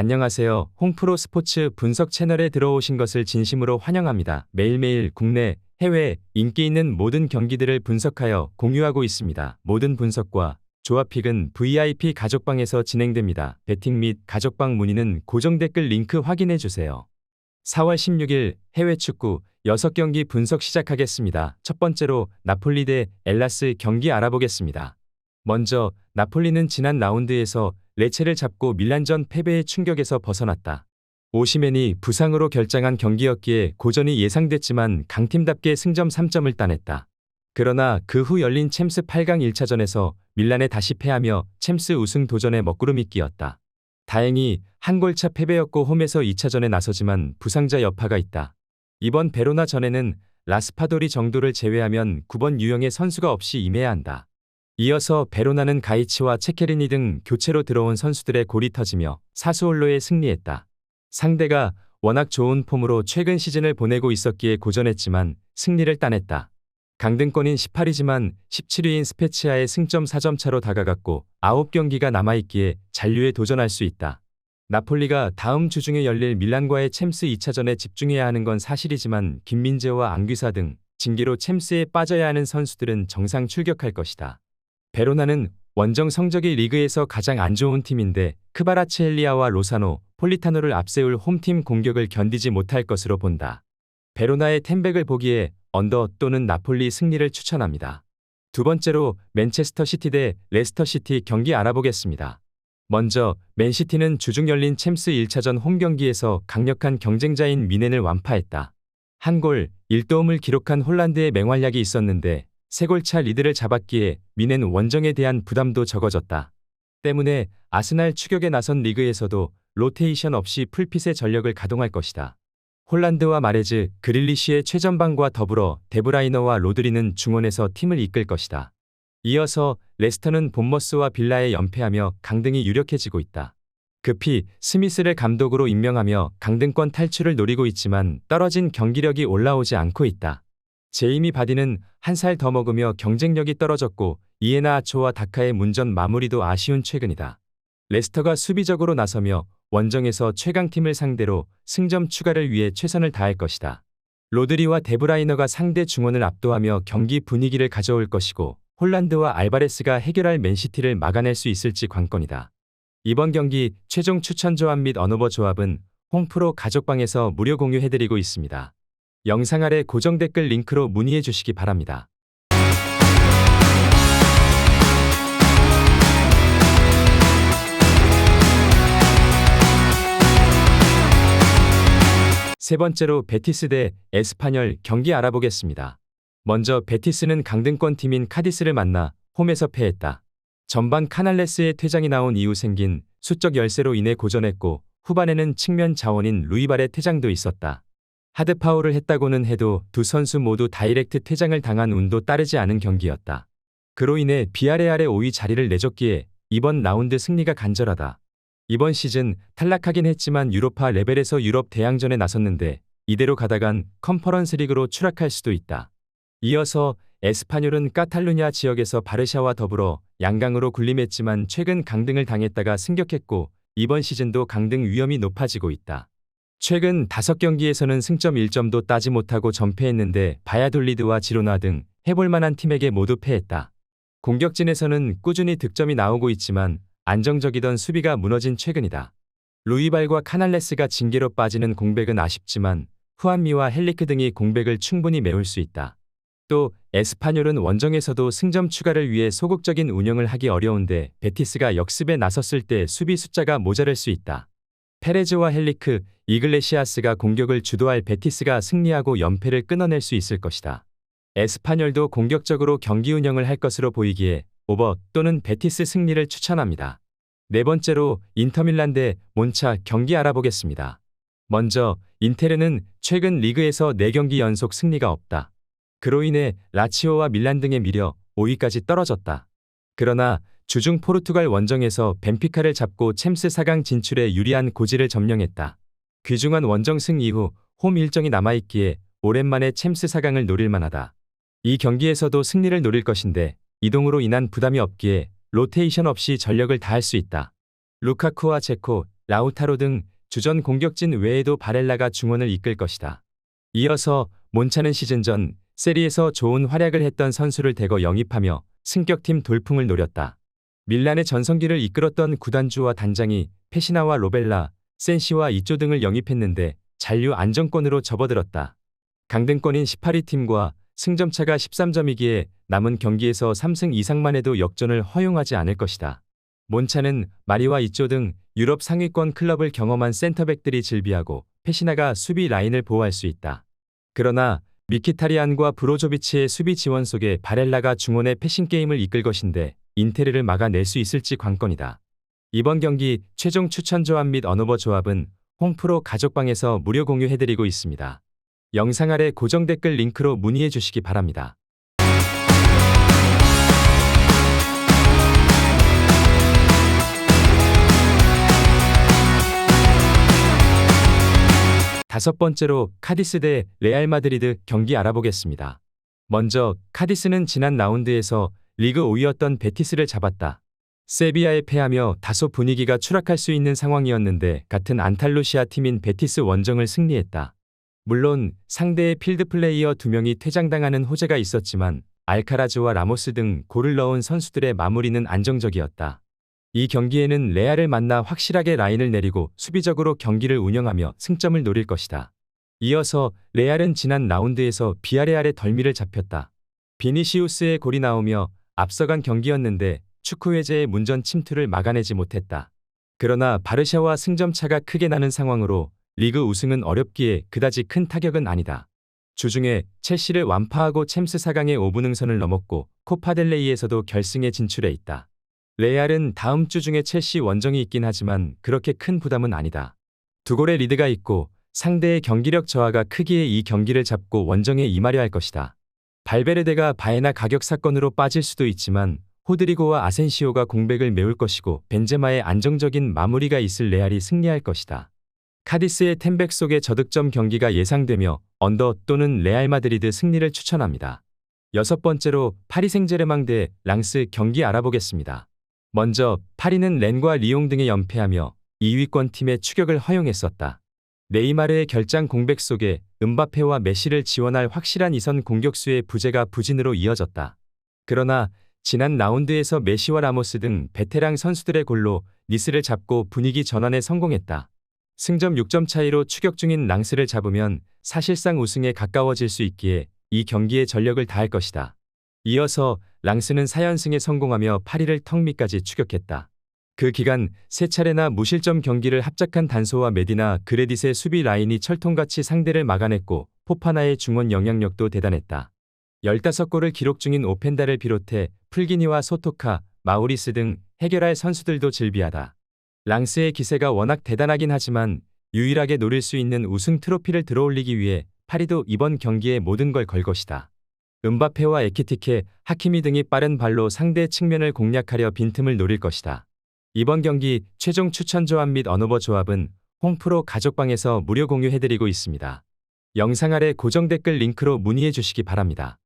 안녕하세요. 홍프로 스포츠 분석 채널에 들어오신 것을 진심으로 환영합니다. 매일매일 국내, 해외 인기 있는 모든 경기들을 분석하여 공유하고 있습니다. 모든 분석과 조합픽은 VIP 가족방에서 진행됩니다. 배팅 및 가족방 문의는 고정 댓글 링크 확인해 주세요. 4월 16일 해외 축구 6경기 분석 시작하겠습니다. 첫 번째로 나폴리 대 엘라스 경기 알아보겠습니다. 먼저 나폴리는 지난 라운드에서 레체를 잡고 밀란전 패배의 충격에서 벗어났다. 오시멘이 부상으로 결장한 경기였기에 고전이 예상됐지만 강팀답게 승점 3점을 따냈다. 그러나 그 후 열린 챔스 8강 1차전에서 밀란에 다시 패하며 챔스 우승 도전에 먹구름이 끼었다. 다행히 한 골차 패배였고 홈에서 2차전에 나서지만 부상자 여파가 있다. 이번 베로나 전에는 라스파도리 정도를 제외하면 9번 유형의 선수가 없이 임해야 한다. 이어서 베로나는 가이치와 체케리니 등 교체로 들어온 선수들의 골이 터지며 사수올로에 승리했다. 상대가 워낙 좋은 폼으로 최근 시즌을 보내고 있었기에 고전했지만 승리를 따냈다. 강등권인 18위지만 17위인 스페치아의 승점 4점 차로 다가갔고 9경기가 남아있기에 잔류에 도전할 수 있다. 나폴리가 다음 주 중에 열릴 밀란과의 챔스 2차전에 집중해야 하는 건 사실이지만 김민재와 안귀사 등 징계로 챔스에 빠져야 하는 선수들은 정상 출격할 것이다. 베로나는 원정 성적이 리그에서 가장 안 좋은 팀인데 크바라치헬리아와 로사노, 폴리타노를 앞세울 홈팀 공격을 견디지 못할 것으로 본다. 베로나의 템백을 보기에 언더 또는 나폴리 승리를 추천합니다. 두 번째로 맨체스터 시티 대 레스터 시티 경기 알아보겠습니다. 먼저 맨시티는 주중 열린 챔스 1차전 홈 경기에서 강력한 경쟁자인 미넨을 완파했다. 한 골, 1도움을 기록한 홀란드의 맹활약이 있었는데 세 골차 리드를 잡았기에 미넨 원정에 대한 부담도 적어졌다. 때문에 아스날 추격에 나선 리그에서도 로테이션 없이 풀핏의 전력을 가동할 것이다. 홀란드와 마레즈, 그릴리시의 최전방과 더불어 데브라이너와 로드리는 중원에서 팀을 이끌 것이다. 이어서 레스터는 본머스와 빌라에 연패하며 강등이 유력해지고 있다. 급히 스미스를 감독으로 임명하며 강등권 탈출을 노리고 있지만 떨어진 경기력이 올라오지 않고 있다. 제이미 바디는 한 살 더 먹으며 경쟁력이 떨어졌고 이에나 아초와 다카의 문전 마무리도 아쉬운 최근이다. 레스터가 수비적으로 나서며 원정에서 최강팀을 상대로 승점 추가를 위해 최선을 다할 것이다. 로드리와 데브라이너가 상대 중원을 압도하며 경기 분위기를 가져올 것이고 홀란드와 알바레스가 해결할 맨시티를 막아낼 수 있을지 관건이다. 이번 경기 최종 추천 조합 및 언어버 조합은 홈프로 가족방에서 무료 공유해드리고 있습니다. 영상 아래 고정 댓글 링크로 문의해 주시기 바랍니다. 세 번째로 베티스 대 에스파뇰 경기 알아보겠습니다. 먼저 베티스는 강등권 팀인 카디스를 만나 홈에서 패했다. 전반 카날레스의 퇴장이 나온 이후 생긴 수적 열세로 인해 고전했고 후반에는 측면 자원인 루이발의 퇴장도 있었다. 하드 파울을 했다고는 해도 두 선수 모두 다이렉트 퇴장을 당한 운도 따르지 않은 경기였다. 그로 인해 비아레알의 5위 자리를 내줬기에 이번 라운드 승리가 간절하다. 이번 시즌 탈락하긴 했지만 유로파 레벨에서 유럽 대항전에 나섰는데 이대로 가다간 컨퍼런스 리그로 추락할 수도 있다. 이어서 에스파뇰은 까탈루냐 지역에서 바르샤와 더불어 양강으로 군림했지만 최근 강등을 당했다가 승격했고 이번 시즌도 강등 위험이 높아지고 있다. 최근 5경기에서는 승점 1점도 따지 못하고 전패했는데 바야돌리드와 지로나 등 해볼 만한 팀에게 모두 패했다. 공격진에서는 꾸준히 득점이 나오고 있지만 안정적이던 수비가 무너진 최근이다. 루이발과 카날레스가 징계로 빠지는 공백은 아쉽지만 후안미와 헬리크 등이 공백을 충분히 메울 수 있다. 또 에스파뇰은 원정에서도 승점 추가를 위해 소극적인 운영을 하기 어려운데 베티스가 역습에 나섰을 때 수비 숫자가 모자랄 수 있다. 페레즈와 헬리크, 이글레시아스가 공격을 주도할 베티스가 승리하고 연패를 끊어낼 수 있을 것이다. 에스파뇰도 공격적으로 경기 운영을 할 것으로 보이기에 오버 또는 베티스 승리를 추천합니다. 네 번째로 인터밀란 대 몬차 경기 알아보겠습니다. 먼저 인테르는 최근 리그에서 4경기 연속 승리가 없다. 그로 인해 라치오와 밀란 등에 밀려 5위까지 떨어졌다. 그러나 주중 포르투갈 원정에서 벤피카를 잡고 챔스 4강 진출에 유리한 고지를 점령했다. 귀중한 원정 승 이후 홈 일정이 남아있기에 오랜만에 챔스 4강을 노릴 만하다. 이 경기에서도 승리를 노릴 것인데 이동으로 인한 부담이 없기에 로테이션 없이 전력을 다할 수 있다. 루카쿠와 제코, 라우타로 등 주전 공격진 외에도 바렐라가 중원을 이끌 것이다. 이어서 몬차는 시즌 전 세리에서 좋은 활약을 했던 선수를 대거 영입하며 승격팀 돌풍을 노렸다. 밀란의 전성기를 이끌었던 구단주와 단장이 페시나와 로벨라, 센시와 이조 등을 영입했는데 잔류 안정권으로 접어들었다. 강등권인 18위 팀과 승점차가 13점이기에 남은 경기에서 3승 이상만 해도 역전을 허용하지 않을 것이다. 몬차는 마리와 이조 등 유럽 상위권 클럽을 경험한 센터백들이 즐비하고 페시나가 수비 라인을 보호할 수 있다. 그러나 미키타리안과 브로조비치의 수비 지원 속에 바렐라가 중원의 패싱 게임을 이끌 것인데 인테르를 막아낼 수 있을지 관건이다. 이번 경기 최종 추천 조합 및 언어버 조합은 홍프로 가족방에서 무료 공유해드리고 있습니다. 영상 아래 고정 댓글 링크로 문의해 주시기 바랍니다. 다섯 번째로 카디스 대 레알 마드리드 경기 알아보겠습니다. 먼저 카디스는 지난 라운드에서 리그 5위였던 베티스를 잡았다. 세비야에 패하며 다소 분위기가 추락할 수 있는 상황이었는데 같은 안탈루시아 팀인 베티스 원정을 승리했다. 물론 상대의 필드 플레이어 두 명이 퇴장당하는 호재가 있었지만 알카라즈와 라모스 등 골을 넣은 선수들의 마무리는 안정적이었다. 이 경기에는 레알을 만나 확실하게 라인을 내리고 수비적으로 경기를 운영하며 승점을 노릴 것이다. 이어서 레알은 지난 라운드에서 비아레알의 덜미를 잡혔다. 비니시우스의 골이 나오며 앞서간 경기였는데 축구 회제의 문전 침투를 막아내지 못했다. 그러나 바르샤와 승점차가 크게 나는 상황으로 리그 우승은 어렵기에 그다지 큰 타격은 아니다. 주중에 첼시를 완파하고 챔스 4강의 5분 응선을 넘었고 코파델레이에서도 결승에 진출해 있다. 레알은 다음 주 중에 첼시 원정이 있긴 하지만 그렇게 큰 부담은 아니다. 두 골의 리드가 있고 상대의 경기력 저하가 크기에 이 경기를 잡고 원정에 임하려 할 것이다. 발베르데가 바에나 가격 사건으로 빠질 수도 있지만 호드리고와 아센시오가 공백을 메울 것이고 벤제마의 안정적인 마무리가 있을 레알이 승리할 것이다. 카디스의 템백 속의 저득점 경기가 예상되며 언더 또는 레알 마드리드 승리를 추천합니다. 여섯 번째로 파리 생제르맹 대 랑스 경기 알아보겠습니다. 먼저 파리는 렌과 리옹 등에 연패하며 2위권 팀의 추격을 허용했었다. 네이마르의 결장 공백 속에 은바페와 메시를 지원할 확실한 이선 공격수의 부재가 부진으로 이어졌다. 그러나 지난 라운드에서 메시와 라모스 등 베테랑 선수들의 골로 니스를 잡고 분위기 전환에 성공했다. 승점 6점 차이로 추격 중인 랑스를 잡으면 사실상 우승에 가까워질 수 있기에 이 경기에 전력을 다할 것이다. 이어서 랑스는 4연승에 성공하며 파리를 턱 밑까지 추격했다. 그 기간 세 차례나 무실점 경기를 합작한 단소와 메디나 그레딧의 수비 라인이 철통같이 상대를 막아냈고 포파나의 중원 영향력도 대단했다. 15골을 기록 중인 오펜다를 비롯해 풀기니와 소토카, 마우리스 등 해결할 선수들도 즐비하다. 랑스의 기세가 워낙 대단하긴 하지만 유일하게 노릴 수 있는 우승 트로피를 들어올리기 위해 파리도 이번 경기에 모든 걸 걸 것이다. 은바페와 에키티케, 하키미 등이 빠른 발로 상대 측면을 공략하려 빈틈을 노릴 것이다. 이번 경기 최종 추천 조합 및 언어버 조합은 홈프로 가족방에서 무료 공유해드리고 있습니다. 영상 아래 고정 댓글 링크로 문의해 주시기 바랍니다.